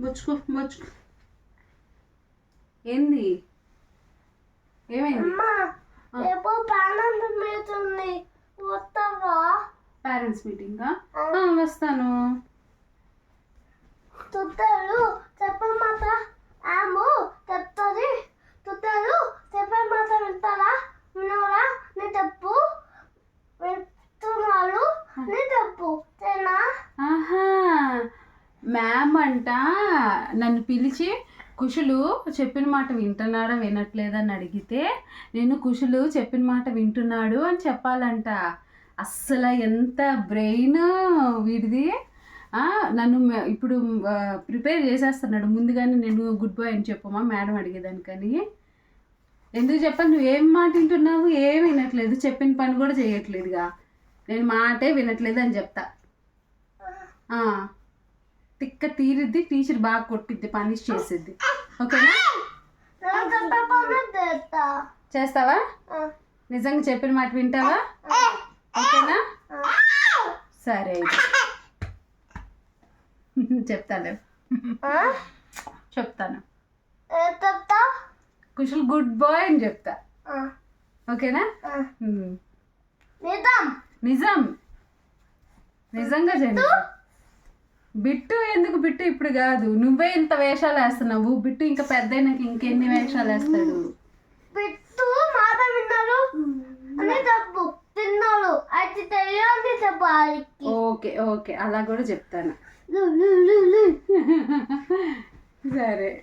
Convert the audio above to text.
ముచ్చుకో ముచ్చుకో. ఏంది? ఏమైంది? పేరెంట్స్ మీటింగా వస్తాను. మ్యామ్ అంట నన్ను పిలిచి కుషులు చెప్పిన మాట వింటున్నాడా వినట్లేదని అడిగితే నేను కుషులు చెప్పిన మాట వింటున్నాడు అని చెప్పాలంట. అస్సలు ఎంత బ్రెయిన్ వీడిది. నన్ను ఇప్పుడు ప్రిపేర్ చేసేస్తున్నాడు. ముందుగానే నేను గుడ్ బాయ్ అని చెప్పమా మేడం అడిగేదానికని. ఎందుకు చెప్పాను? నువ్వు ఏం మాట వింటున్నావు? ఏం వినట్లేదు. చెప్పిన పని కూడా చేయట్లేదుగా. నేను మాటే వినట్లేదు అని చెప్తా తిక్క తీరిద్ది టీచర్ బాగా కొట్టిద్ది పనిష్ చేసిద్ది. ఓకేనా? చేస్తావా? నిజంగా చెప్పిన మాట వింటావా? ఓకేనా. సరే చెప్తాను? చెప్తాను చెప్తా? కుషల్ గుడ్ బాయ్ అని చెప్తా. ఓకేనా. నిజం. నిజం. నిజంగా చేయండి బిట్టు ఎందుకు? బిట్టు ఇప్పుడు కాదు. నువ్వే ఇంత వేషాలు వేస్తున్నావు. బిట్టు ఇంకా పెద్ద ఇంకెన్ని వేషాలు వేస్తాడు? పిట్టు మాట అని తప్పు తిన్నారు అది తెలియాలి చెప్పాలి ఓకే ఓకే. అలా కూడా చెప్తాను. సరే.